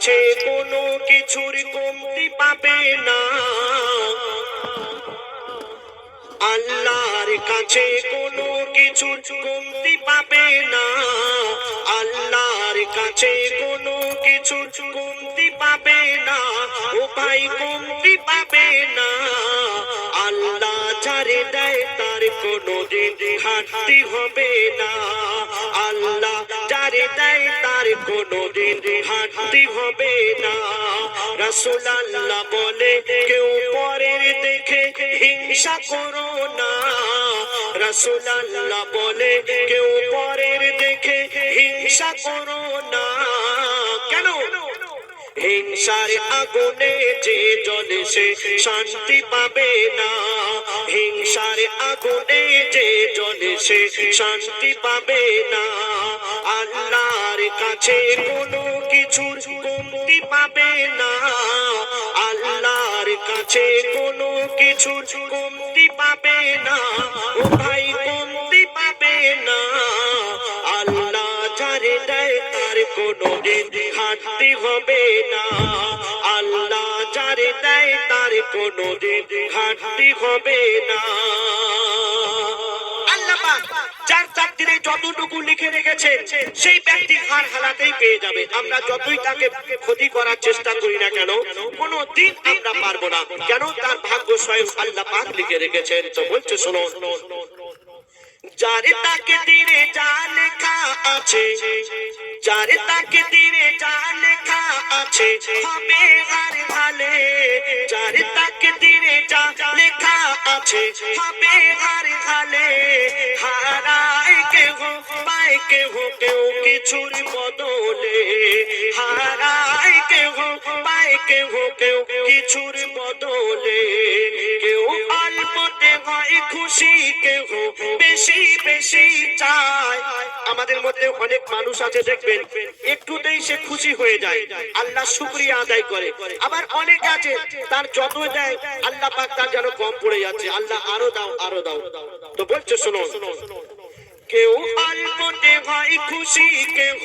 কাছে কোনো কিছুর কমতি পাবে না। আল্লাহর কাছে কোনো কিছুর কমতি পাবে না। আল্লাহর কাছে কোনো কিছুর কমতি পাবে না। ও ভাই, কমতি পাবে না। আল্লাহ যারে দেয় তার কোনো দিন ঘাটতি হবে না। আল্লাহ যারে দেয় তার কোনো ঘাটতি হবে না। রসুল আল্লাহ বলে, কেউ পরের দেখে হিংসা করো না। রসুল আল্লাহ বলে, কেউ পরের দেখে হিংসা করো না। কেন? হিংসার আগুনে যে জলে সে শান্তি পাবে না। হিংসার আগুনে যে জলে সে শান্তি পাবে না। কাছে কোনো কিছুর কমতি পাবে না। আল্লাহর কাছে কোনো কিছুর কমতি পাবে না। ও ভাই, কমতি পাবে না। আল্লাহ যারে দেয় তার কোনো দিন ঘাটতি হবে না। আল্লাহ যারে দেয় তার কোনো দিন ঘাটতি হবে না। যার যতটুকু লিখে রেখেছেন সেই ব্যক্তি হার হালাতেই পেয়ে যাবে। আমরা যতই তাকে ক্ষতি করার চেষ্টা করি না কেন কোনো দিন আমরা পারব না। কেন? তার ভাগ্য স্বয়ং আল্লাহ পাক লিখে রেখেছেন। তো বলছে, শোনো। যারে তাকে দিনে যা লেখা আছে, যারে তাকে দিনে যা লেখা আছে, হবে আর ভালে যারে তাকে দিনে যা লেখা আছে, হবে আর ভালে হারায় কেহ, পায় কেহ, কেউ কিছুর বদলে। কেহ, পায় কেহ, কেউ কিছুর বদলে। কেউ অল্পতে হয় খুশি কেহ, বেশি বেশি চায়। আমাদের মধ্যে অনেক মানুষ আছে, দেখবেন একটুতেই সে খুশি হয়ে যায়। আল্লাহ শুক্রিয়া আদায় করে। আবার অনেক আছে, তার যত দেয় আল্লাহ পাক তার যেন কম পড়ে যাচ্ছে। আল্লাহ আরও দাও আরও দাও। তো বলছে শোনো কেউ অল্পতে হয় খুশি, কেউ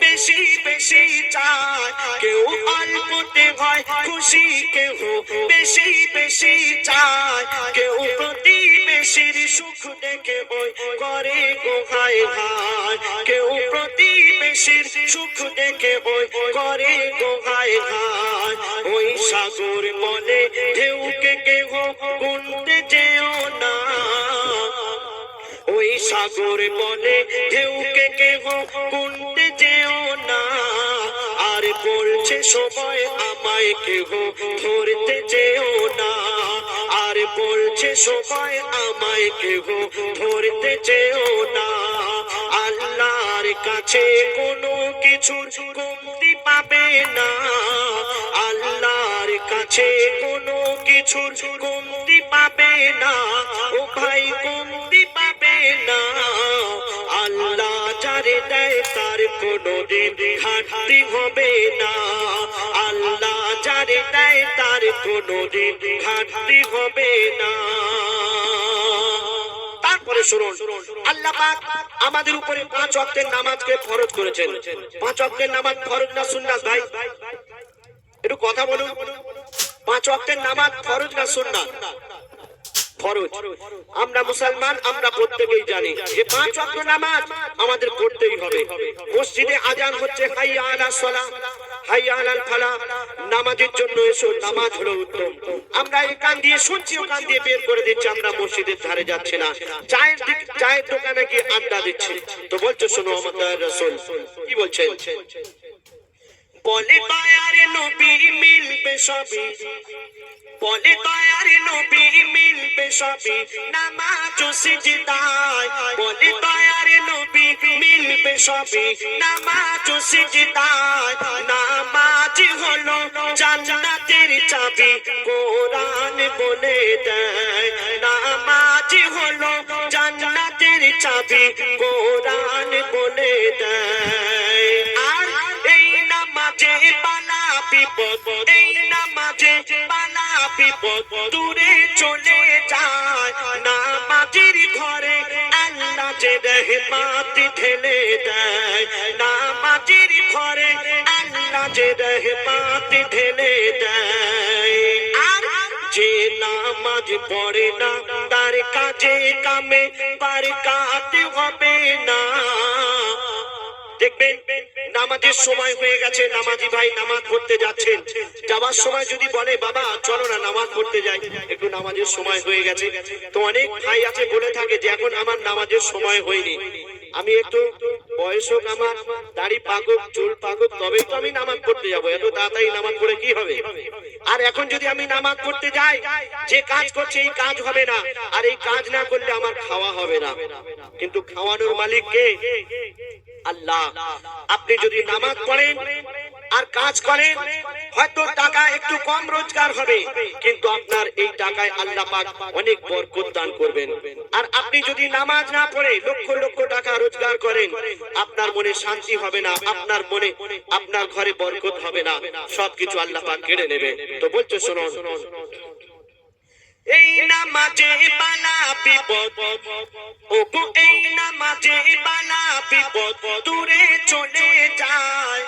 বেশি বেশি চায়। কেউ অল্পতে হয় খুশি, কেউ বেশি বেশি চায়। কেউ প্রতিবেশীর সুখ দেখে ওই করে গোহায় হায় কেউ প্রতিবেশীর সুখ দেখে ওই করে গোহায় হায় ওই সাগর বলে ঢেউকে কেহ গুনতে সাগর বলে ঢেউকে কেহ গুনতে যেও না। আর বলছে সময় আমায় কেহ ধরতে যেও না। আর বলছে সময় আমায় কেহ ধরতে যেও না। আল্লাহর কাছে কোনো কিছুর কমতি পাবে না। আল্লাহর কাছে তার ঘাটতি হবে না। আল্লাহ যারে দেয় তার কোনো দিন ঘাটতি হবে না। তারপরে শুনুন, আল্লাহ আমাদের উপরে পাঁচ অক্টের নামাজকে ফরজ করেছেন। পাঁচ অক্টের নামাজ ফরজ না সুন্নাত ভাই? একটু কথা বলুন। পাঁচ অক্টের নামাজ ফরজ না সুন্নাত? ফরজ। আমরা মুসলমান, আমরা প্রত্যেকেই জানি যে পাঁচ ওয়াক্ত নামাজ আমাদের করতেই হবে। মসজিদে আজান হচ্ছে হাইয়া হাইয়া ফালাহ। নামাজের জন্য এসো, নামাজ হলো উত্তম। আমরা এই কান দিয়ে শুনছি, ও কান দিয়ে বের করে দিচ্ছি, আমরা মসজিদের ধারে যাচ্ছি না। চায়ের দিক, চায়ের দোকানে গিয়ে আড্ডা দিচ্ছি। তো বলছো, শোনো আমাদের রসুল, কি বলছেন? বলে দয়ার নবী মিলবে সবই। বলে দয়ার নবী মিলবে সবই। নামাজ সিজদায় বলে দয়ার নবী মিলবে সবই। নামাজ সিজদায় নামাজ হলো জান্নাতের চাবি। কোরআন বলে দেয়, নামাজ হলো জান্নাতের চাবি। কোরআন বলে দেয় নামাজে বালা বিপদ এই দূরে চলে যায় নামাজের ঘরে। আল্লাহ যে রহমাত ঢেলে দেয় নামাজের ঘরে। আল্লাহ যে রহমাত ঢেলে দেয়। আর যে নামাজ পড়ে না, তার কাজে কামে পার কাতে হবে না। দেখবেন নামাজের সময় হয়ে গেছে, নামাজি ভাই নামাজ পড়তে যাচ্ছেন। যাওয়ার সময় যদি বলে, বাবা, চলো না, নামাজ পড়তে যাই। একটু নামাজের সময় হয়ে গেছে। তো অনেক ভাই আছে বলে থাকে যে, এখন আমার নামাজের সময় হয়নি। আমি একটু বয়স হোক আমার, দাড়ি পাকুক, চুল পাকুক, তবেই তো আমি নামাজ পড়তে যাব। এত তাড়াতাড়ি নামাজ পড়ে কি হবে? আর এখন যদি আমি নামাজ পড়তে যাই, যে কাজ করছে, এই কাজ হবে না। আর এই কাজ না করলে আমার খাওয়া হবে না। কিন্তু খাওয়ানোর মালিক কে? আল্লাহ, আপনি যদি নামাজ পড়েন আর কাজ করেন, হয়তো টাকা একটু কম রোজগার হবে, কিন্তু আপনার এই টাকায় আল্লাহ পাক অনেক বরকত দান করবেন। আর আপনি যদি নামাজ না পড়ে লক্ষ লক্ষ টাকা রোজগার করেন, আপনার মনে শান্তি হবে না, আপনার মনে, আপনার ঘরে বরকত হবে না, সবকিছু আল্লাহ পাক কেড়ে নেবে। তো বলছে শোনো এই নামাজে বালা বিপদ ও গো এই নামাজে বালা বিপদ দূরে চলে যায়।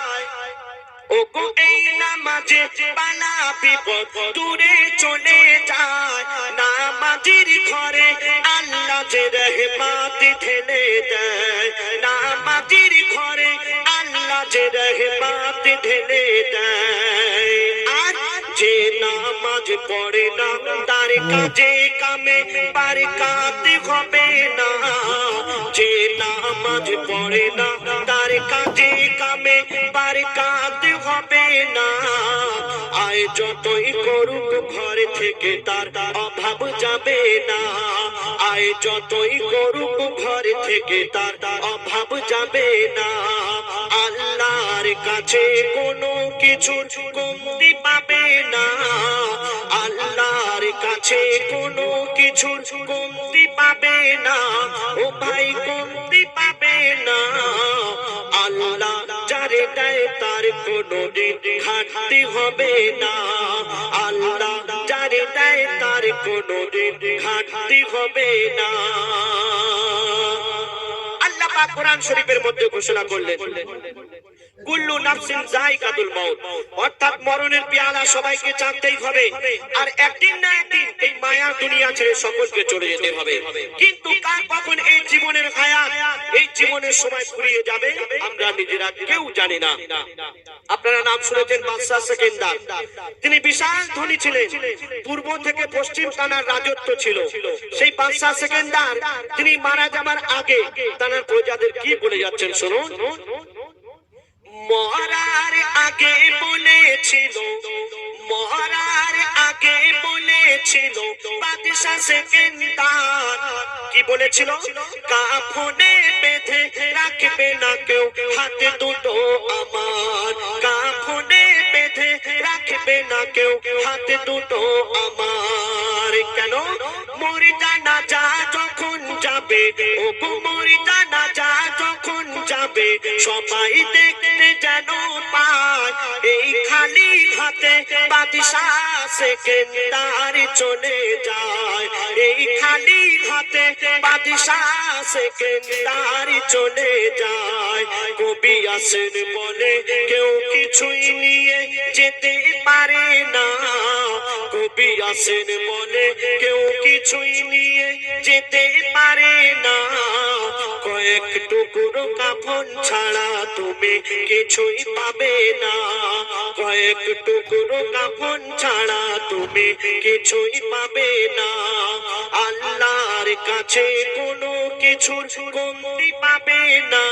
ও গো এই নামাজে বালা বিপদ দূরে চলে যায়। নামাজির ঘরে আল্লাহ যে রহমাত ঢেলে দেয়। নামাজির ঘরে আল্লাহ যে রহমাত ঢেলে দেয়। নামাজ পড়ে না, তার কাজে কামে পার কাতে হবে না। যে নামাজ পড়ে না, তার কাজে কামে পার কাতে হবে না। আয় যতই করুক ঘর থেকে তার অভাব যাবে না। আয়, যতই করুক ঘর থেকে তার অভাব যাবে না। আল্লাহর কাছে কোনো কিছু কমতি পাবে না। আল্লাহর কাছে কোনো কিছু কমতি পাবে না। ও ভাই, কমতি পাবে না। তার কোনো ঘাটতি হবে না। আল্লাহ যারে দেয় তার কোনো ঘাটতি হবে না। আল্লাহ কোরআন শরীফের মধ্যে ঘোষণা করলেন কুল্লু নাফসিন যায়কাতুল মাউত। অর্থাৎ মরণের পেয়ালা সবাইকে হবে। আর একদিন না একদিন এই মায়ার দুনিয়া ছেড়ে সকলকে চলে যেতে হবে। কিন্তু কার কখন এই জীবনের এই জীবনের সময় ফুরিয়ে যাবে, আমরা নিজেরা কেউ জানি না। আপনারা নাম শুনেছেন বাদশাহ সেকেন্দার। তিনি বিশাল ধনী ছিলেন। পূর্ব থেকে পশ্চিম টানার রাজত্ব ছিল। সেই বাদশাহ সেকেন্দার, তিনি মারা যাবার আগে তার প্রজাদের কি বলে যাচ্ছেন শুনুন? মরার আগে বলেছিল মরার আগে বলেছিল কি বলেছিল? কাফনে বেঁধে রাখবে না কেউ, হাতে দুটো আমার। কাফনে বেঁধে রাখবে না কেউ, হাতে দুটো আমার। কেন? মরি জানা যা যাবে। ও গো মরি জানা যা যখন যাবে, সবাই দেখতে যেন পায়। এই খালি হাতে বাদশা সেকেন্দার চলে যায়। এই খালি হাতে বাদশা সেকেন্দার চলে যায়। কবি আসেন বলে, কেউ কিছুই নিয়ে যেতে পারে না। আসেন বলে কেউ কিছুই নিয়ে যেতে পারে না। কয়েক টুকরো কাফন ছাড়া তুমি কিছুই পাবে না। কয়েক টুকরো কাফন ছাড়া তুমি কিছুই পাবে না। আল্লাহর কাছে কোনো কিছুর কমতি পাবে না।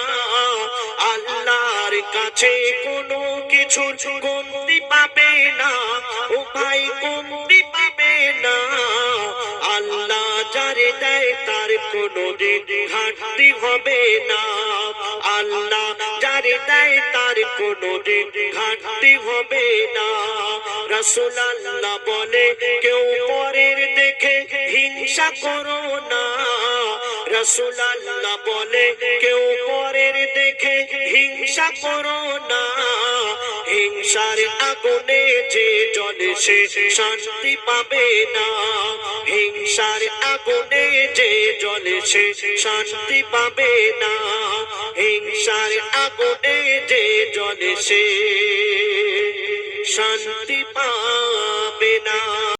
আল্লাহর কাছে কোনো কিছুর কমতি পাবে না। ও ভাই, কমতি দেয় তার কোনো দিন ঘাটতি হবে না। আল্লাহ যারে দেয়, তার কোনোদিন ঘাটতি হবে না। রসুল আল্লাহ বলে, কেউ পরের দেখে হিংসা করো না। রসুল আল্লাহ বলে, কেউ পরের দেখে হিংসা করো না। হিংসার আগুনে যে জলে সে শান্তি পাবে না। হিংসার আগুনে যে জলে সে শান্তি পাবে না। হিংসার আগুনে যে জলে সে শান্তি পাবে না।